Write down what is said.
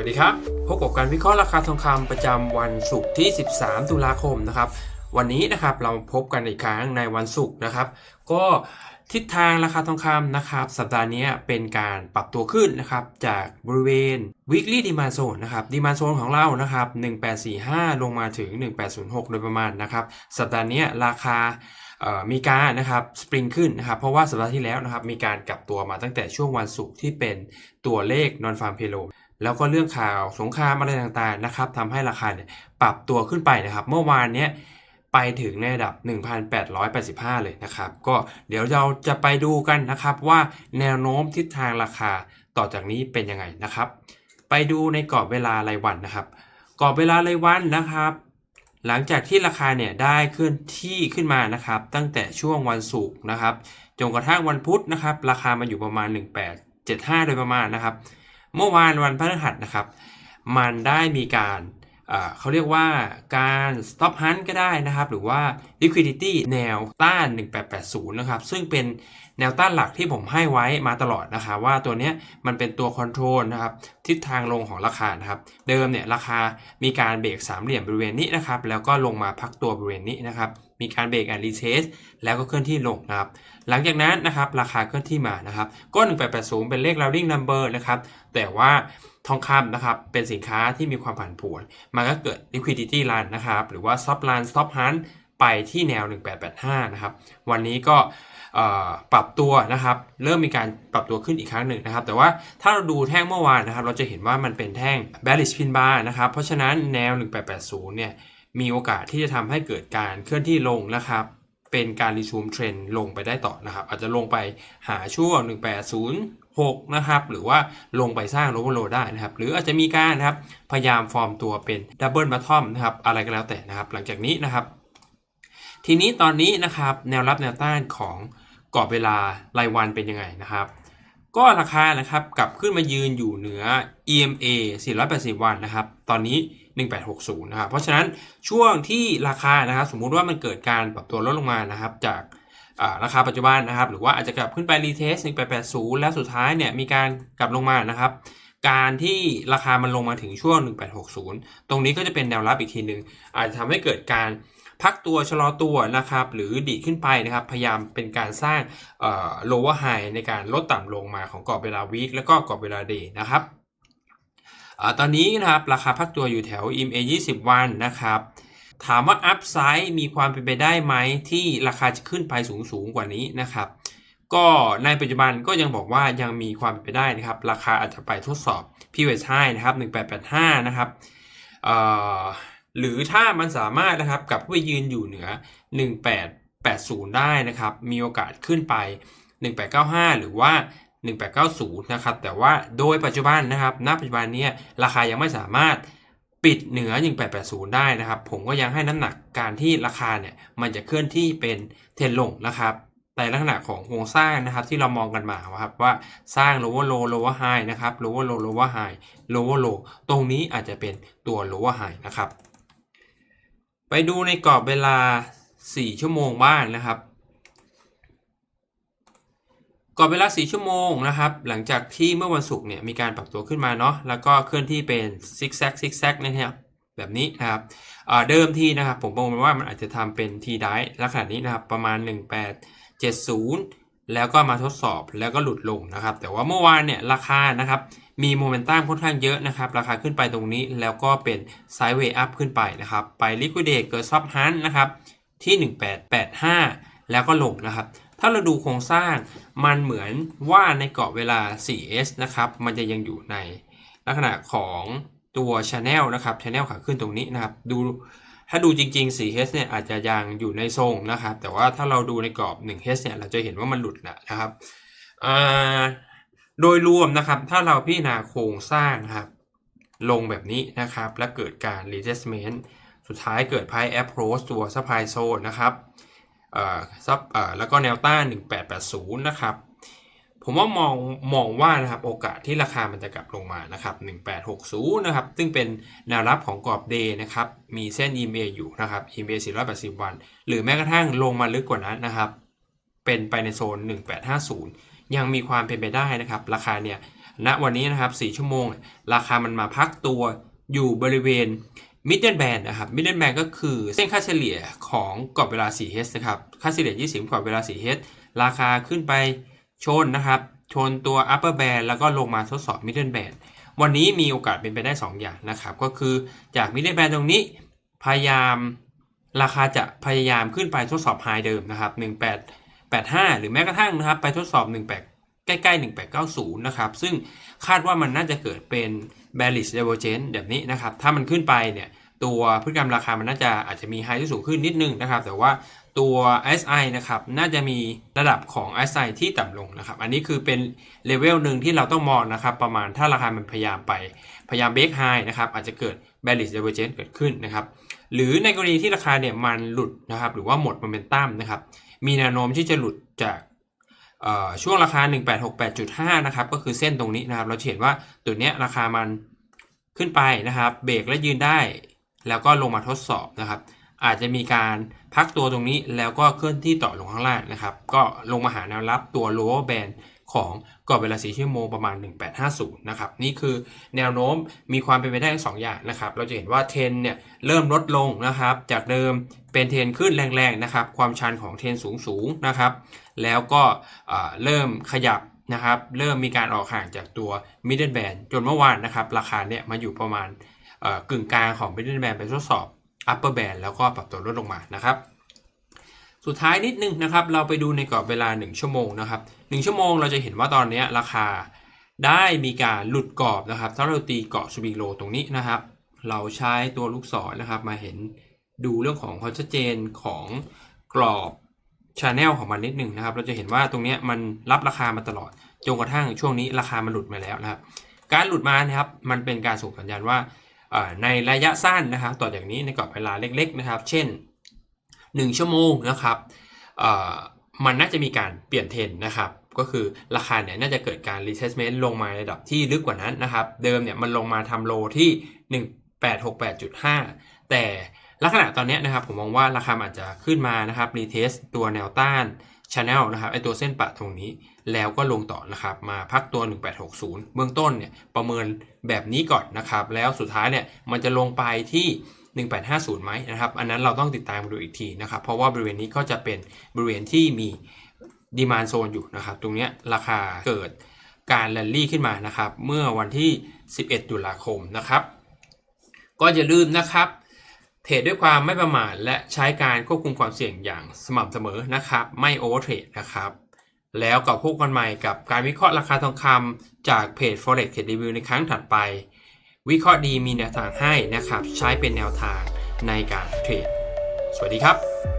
วัสดีครับ พบกับการวิเคราะห์ราคาทองคำประจำวันศุกร์ที่ 13 ตุลาคมนะครับ วันนี้นะครับเราพบกันอีกครั้งในวันศุกร์นะครับ ก็ทิศทางราคาทองคำนะครับ สัปดาห์นี้เป็นการปรับตัวขึ้นนะครับ จากบริเวณ weekly demand zone นะครับ demand zone ของเรานะครับ 1845 ลงมาถึง 1806 โดยประมาณนะครับ สัปดาห์นี้ราคามีการนะครับสปริงขึ้นนะครับเพราะว่าสัปดาห์ที่แล้วนะครับมีการกลับตัวมาตั้งแต่ช่วงวันศุกร์ที่เป็นตัวเลข non farm payroll แล้วก็เรื่องข่าวสงครามอะไรต่างๆนะครับทำให้ราคาเนี่ยปรับตัวขึ้นไปนะครับ เมื่อวานเนี้ยไปถึงในระดับ 1,885 เลยนะครับ ก็เดี๋ยวเราจะไปดูกันนะครับว่าแนวโน้มทิศทางราคาต่อจากนี้เป็นยังไงนะครับ ไปดูในกรอบเวลารายวันนะครับ กรอบเวลารายวันนะครับ หลังจากที่ราคาเนี่ยได้เคลื่อนที่ขึ้นมานะครับ ตั้งแต่ช่วงวันศุกร์นะครับจนกระทั่งวันพุธนะครับ ราคามาอยู่ประมาณ 1875 โดยประมาณนะครับ เมื่อวานวันพฤหัสนะครับ มันได้มีการเขาเรียกว่าการ stop hunt ก็ได้นะครับ หรือว่า liquidity แนวต้าน 1880 นะครับ ซึ่งเป็นแนวต้านหลักที่ผมให้ไว้มาตลอดนะครับว่าตัวนี้มันเป็นตัวคอนโทรลนะครับ ทิศทางลงของราคานะครับ เดิมเนี่ยราคามีการเบรกสามเหลี่ยมบริเวณนี้นะครับ แล้วก็ลงมาพักตัวบริเวณนี้นะครับ มีการเบรกแอนด์รีเทสแล้วก็เคลื่อนที่ลงนะครับ หลังจากนั้นนะครับราคาเคลื่อนที่มานะครับก็1880 เป็นเลข rounding number นะครับแต่ว่าทองคำนะครับเป็นสินค้าที่มีความผันผวน มันก็เกิด liquidity run นะครับหรือว่า stop run stop hunt ไปที่แนว 1885 นะครับ วันนี้ก็ปรับตัวนะครับ เริ่มมีการปรับตัวขึ้นอีกครั้งหนึ่งนะครับ แต่ว่าถ้าเราดูแท่งเมื่อวานนะครับ เราจะเห็นว่ามันเป็นแท่ง bearish pin bar นะครับ เพราะฉะนั้นแนว 1880 เนี่ย มีโอกาสที่จะทำให้เกิดการเคลื่อนที่ลงนะครับ เป็นการรีซูมเทรนลงไปได้ต่อนะครับ อาจจะลงไปหาช่วง 1806 นะครับ หรือว่าลงไปสร้างโลโลได้นะครับ หรืออาจจะมีการนะครับ พยายามฟอร์มตัวเป็นดับเบิลบัตทอมนะครับ อะไรก็แล้วแต่นะครับ หลังจากนี้นะครับ ทีนี้ตอนนี้นะครับ แนวรับแนวต้านของกรอบเวลารายวันเป็นยังไงนะครับ ก็ราคานะครับกลับขึ้นมายืนอยู่เหนือ EMA 480 วันนะครับ ตอนนี้ 1860 นะครับ เพราะฉะนั้นช่วงที่ราคานะครับ สมมุติว่ามันเกิดการปรับตัวลดลงมานะครับ จาการาคาปัจจุบันนะครับ หรือว่าอาจจะกลับขึ้นไปรีเทส 1880 แล้วสุดท้ายเนี่ยมีการกลับลงมานะครับ การที่ราคามันลงมาถึงช่วง 1860 ตรงนี้ก็จะเป็นแนวรับอีกทีหนึ่งอาจจะทำให้เกิดการพักตัวชะลอตัวนะครับหรือดีขึ้นไปนะครับ พยายามเป็นการสร้างเอ่อ lower high ในการลดต่ำลงมาของกรอบเวลา week แล้วก็กรอบเวลา day นะครับอตอนนี้นะครับราคาพักตัวอยู่แถว EMA 20 วันนะครับถามว่า upside มีความเป็นไปได้ไหมที่ราคาจะขึ้นไปสูงสูงกว่านี้นะครับ ก็ในปัจจุบันก็ยังบอกว่ายังมีความเป็นไปได้นะครับ ราคาอาจจะไปทดสอบ pivot high นะครับ 1885 นะครับหรือถ้ามันสามารถนะครับกลับไปยืนอยู่เหนือ 1880 ได้นะครับ มีโอกาสขึ้นไป 1895 หรือว่า 1890 นะครับ แต่ว่าโดยปัจจุบันนะครับ ณ ปัจจุบันนี้ราคายังไม่สามารถปิดเหนือ 1880 ได้นะครับ ผมก็ยังให้น้ำหนักการที่ราคาเนี่ยมันจะเคลื่อนที่เป็นเทรนลงนะครับ แต่ลักษณะของโครงสร้างนะครับที่เรามองกันมาครับว่าสร้าง lower low lower high นะครับ lower low lower high lower low ตรงนี้อาจจะเป็นตัว lower high นะครับ ไปดูในกรอบเวลา 4 ชั่วโมงบ้างนะครับกรอบเวลา 4 ชั่วโมงนะครับ หลังจากที่เมื่อวันศุกร์เนี่ยมีการปรับตัวขึ้นมาเนาะ แล้วก็เคลื่อนที่เป็นซิกแซกซิกแซกนะครับแบบนี้นะครับเดิมทีนะครับผมประเมินว่ามันอาจจะทำเป็นทีไดลักษณะนี้นะครับ ประมาณ 70 แล้วก็มาทดสอบแล้วก็หลุดลงนะครับ แต่ว่าเมื่อวานเนี่ยราคานะครับมีโมเมนตัมค่อนข้างเยอะนะครับ ราคาขึ้นไปตรงนี้แล้วก็เป็นไซด์เวย์อัพขึ้นไปนะครับ ไปลิควิดเดตเกิดซับฮันนะครับที่ 1885 แล้วก็ลงนะครับ ถ้าเราดูโครงสร้างมันเหมือนว่าในกรอบเวลา 4S นะครับ มันจะยังอยู่ในลักษณะของตัว Channel นะครับ Channel ขาขึ้นตรงนี้นะครับ ดู ถ้าดูจริงๆ 4H เนี่ยอาจจะยังอยู่ในทรงนะครับ แต่ว่าถ้าเราดูในกรอบ 1H เนี่ยเราจะเห็นว่ามันหลุดนะนะครับโดยรวมนะครับถ้าเราพิจารณาโครงสร้างนะครับลงแบบนี้นะครับ และเกิดการ retracement สุดท้ายเกิด price approach ตัว supply zone นะครับซับแล้วก็แนวต้าน 1880 นะครับ ผมว่ามองมองว่านะครับโอกาสที่ราคามันจะกลับลงมานะครับ1860นะครับซึ่งเป็นแนวรับของกรอบเดย์นะครับมีเส้น EMA อยู่นะครับ EMA 480 วัน หรือแม้กระทั่งลงมาลึกกว่านั้นนะครับ เป็นไปในโซน 1850 ยังมีความเป็นไปได้นะครับ ราคาเนี่ยณวันนี้นะครับ 4 ชั่วโมง ราคามันมาพักตัวอยู่บริเวณ middle band นะครับ middle band ก็คือเส้นค่าเฉลี่ยของกรอบเวลา 4H นะครับค่าเฉลี่ย 20 กรอบเวลา 4H ราคาขึ้นไป ชนนะครับ ชนตัว upper band แล้วก็ลงมาทดสอบ middle band วันนี้มีโอกาสเป็นไปได้ 2 อย่างนะครับ ก็คือจาก middle band ตรงนี้ พยายามราคาจะพยายามขึ้นไปทดสอบ high เดิมนะครับ 1885 หรือแม้กระทั่งนะครับ ไปทดสอบ 18 ใกล้ๆ 1890 นะครับ ซึ่งคาดว่ามันน่าจะเกิดเป็น bearish divergence แบบนี้นะครับ ถ้ามันขึ้นไปเนี่ย ตัวพฤติกรรมราคามันน่าจะอาจจะมี high ที่สูงขึ้นนิดนึงนะครับ แต่ว่าตัว SI นะครับน่าจะมีระดับของ SI ที่ต่ำลงนะครับ อันนี้คือเป็นเลเวลหนึ่งที่เราต้องมองนะครับ ประมาณถ้าราคามันพยายามไปพยายาม break high นะครับอาจจะเกิด bearish divergence เกิดขึ้นนะครับ หรือในกรณีที่ราคาเนี่ยมันหลุดนะครับ หรือว่าหมดโมเมนตัมนะครับ มีแนวโน้มที่จะหลุดจากช่วงราคา 1868.5 นะครับ ก็คือเส้นตรงนี้นะครับ เราเห็นว่าตัวเนี้ยราคามันขึ้นไปนะครับ เบรกและยืนได้ แล้วก็ลงมาทดสอบนะครับ อาจจะมีการพักตัวตรงนี้แล้วก็เคลื่อนที่ต่อลงข้างล่างนะครับ ก็ลงมาหาแนวรับตัว lower band ของกรอบเวลา4ชั่วโมงประมาณ 1850 นะครับ นี่คือแนวโน้มมีความเป็นไปได้ทั้งสองอย่างนะครับ เราจะเห็นว่าเทนเนี่ยเริ่มลดลงนะครับ จากเดิมเป็นเทนขึ้นแรงๆนะครับ ความชันของเทนสูงๆนะครับ แล้วก็เริ่มขยับนะครับ เริ่มมีการออกห่างจากตัว middle band จนเมื่อวานนะครับ ราคาเนี่ยมาอยู่ประมาณ กึ่งกลางของ middle band ไปทดสอบ upper band แล้วก็ปรับตัวลดลงมานะครับ สุดท้ายนิดนึงนะครับ เราไปดูในกรอบเวลา 1 ชั่วโมงนะครับ 1 ชั่วโมงเราจะเห็นว่าตอนนี้ราคาได้มีการหลุดกรอบนะครับ ถ้าเราตีเกาะสวิงโลตรงนี้นะครับ เราใช้ตัวลูกศรนะครับมาเห็นดูเรื่องของความชัดเจนของกรอบชาแนลของมันนิดหนึ่งนะครับ เราจะเห็นว่าตรงนี้มันรับราคามาตลอดจนกระทั่งช่วงนี้ราคามันหลุดมาแล้วนะครับ การหลุดมานะครับ มันเป็นการส่งสัญญาณว่า ในระยะสั้นนะครับต่อจากนี้ในกรอบเวลาเล็กๆนะครับ เช่น 1 ชั่วโมงนะครับมันน่าจะมีการเปลี่ยนเทรนนะครับก็คือราคาเนี่ยน่าจะเกิดการ retestment ลงมาในระดับที่ลึกกว่านั้นนะครับ เดิมเนี่ยมันลงมาทำโลที่ 1868.5 แต่ลักษณะตอนนี้นะครับผมมองว่าราคาอาจจะขึ้นมานะครับ retest ตัวแนวต้าน channel นะครับไอตัวเส้นปะตรงนี้แล้วก็ลงต่อนะครับมาพักตัว 1860 เบื้องต้นเนี่ยประเมินแบบนี้ก่อนนะครับ แล้วสุดท้ายเนี่ยมันจะลงไปที่ 1850ไหมนะครับ อันนั้นเราต้องติดตามดูอีกทีนะครับ เพราะว่าบริเวณนี้ก็จะเป็นบริเวณที่มีดีมานโซนอยู่นะครับ ตรงนี้ราคาเกิดการแรลลี่ขึ้นมานะครับ เมื่อวันที่ 11 ตุลาคมนะครับ ก็อย่าลืมนะครับ เทรดด้วยความไม่ประมาทและใช้การควบคุมความเสี่ยงอย่างสม่ำเสมอนะครับ ไม่โอเวอร์เทรดนะครับ แล้วกับพบกันใหม่กับการวิเคราะห์ราคาทองคำจากเพจ forex trade review ในครั้งถัดไป วิเคราะห์ดีมีแนวทางให้นะครับ ใช้เป็นแนวทางในการเทรด สวัสดีครับ